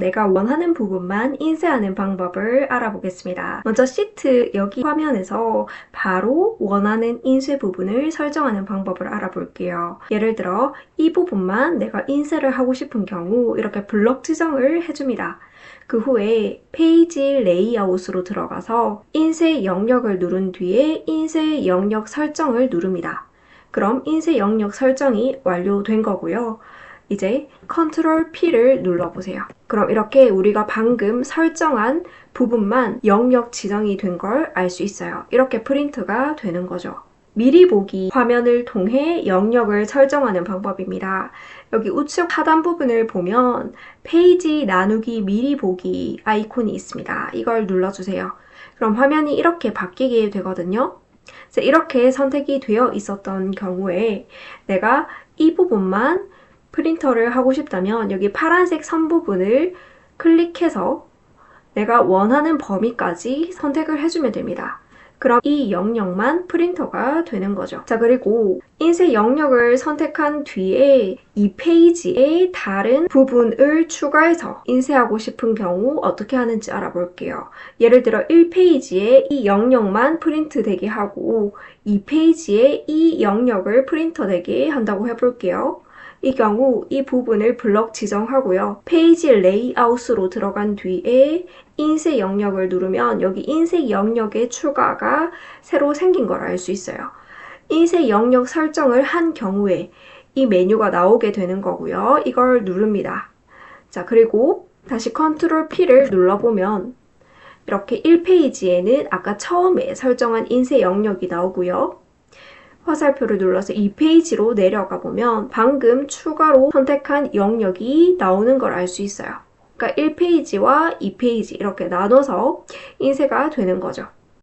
내가 원하는 부분만 인쇄하는 방법을 알아보겠습니다. 먼저 시트 여기 화면에서 바로 원하는 인쇄 부분을 설정하는 방법을 알아볼게요. 예를 들어 이 부분만 내가 인쇄를 하고 싶은 경우 이렇게 블럭 지정을 해줍니다. 그 후에 페이지 레이아웃으로 들어가서 인쇄 영역을 누른 뒤에 인쇄 영역 설정을 누릅니다. 그럼 인쇄 영역 설정이 완료된 거고요. 이제 컨트롤 P를 눌러보세요. 그럼 이렇게 우리가 방금 설정한 부분만 영역 지정이 된 걸 알 수 있어요. 이렇게 프린트가 되는 거죠. 미리 보기 화면을 통해 영역을 설정하는 방법입니다. 여기 우측 하단 부분을 보면 페이지 나누기 미리 보기 아이콘이 있습니다. 이걸 눌러주세요. 그럼 화면이 이렇게 바뀌게 되거든요. 이렇게 선택이 되어 있었던 경우에 내가 이 부분만 프린터를 하고 싶다면 여기 파란색 선 부분을 클릭해서 내가 원하는 범위까지 선택을 해주면 됩니다. 그럼 이 영역만 프린터가 되는 거죠. 자, 그리고 인쇄 영역을 선택한 뒤에 이 페이지에 다른 부분을 추가해서 인쇄하고 싶은 경우 어떻게 하는지 알아볼게요. 예를 들어 1페이지에 이 영역만 프린트 되게 하고 2페이지에 이 영역을 프린터 되게 한다고 해볼게요. 이 경우 이 부분을 블럭 지정하고요. 페이지 레이아웃으로 들어간 뒤에 인쇄 영역을 누르면 여기 인쇄 영역의 추가가 새로 생긴 걸 알 수 있어요. 인쇄 영역 설정을 한 경우에 이 메뉴가 나오게 되는 거고요. 이걸 누릅니다. 자, 그리고 다시 컨트롤 P를 눌러보면 이렇게 1페이지에는 아까 처음에 설정한 인쇄 영역이 나오고요. 화살표를 눌러서 2페이지로 내려가 보면 방금 추가로 선택한 영역이 나오는 걸 알 수 있어요. 그러니까 1페이지와 2페이지 이렇게 나눠서 인쇄가 되는 거죠.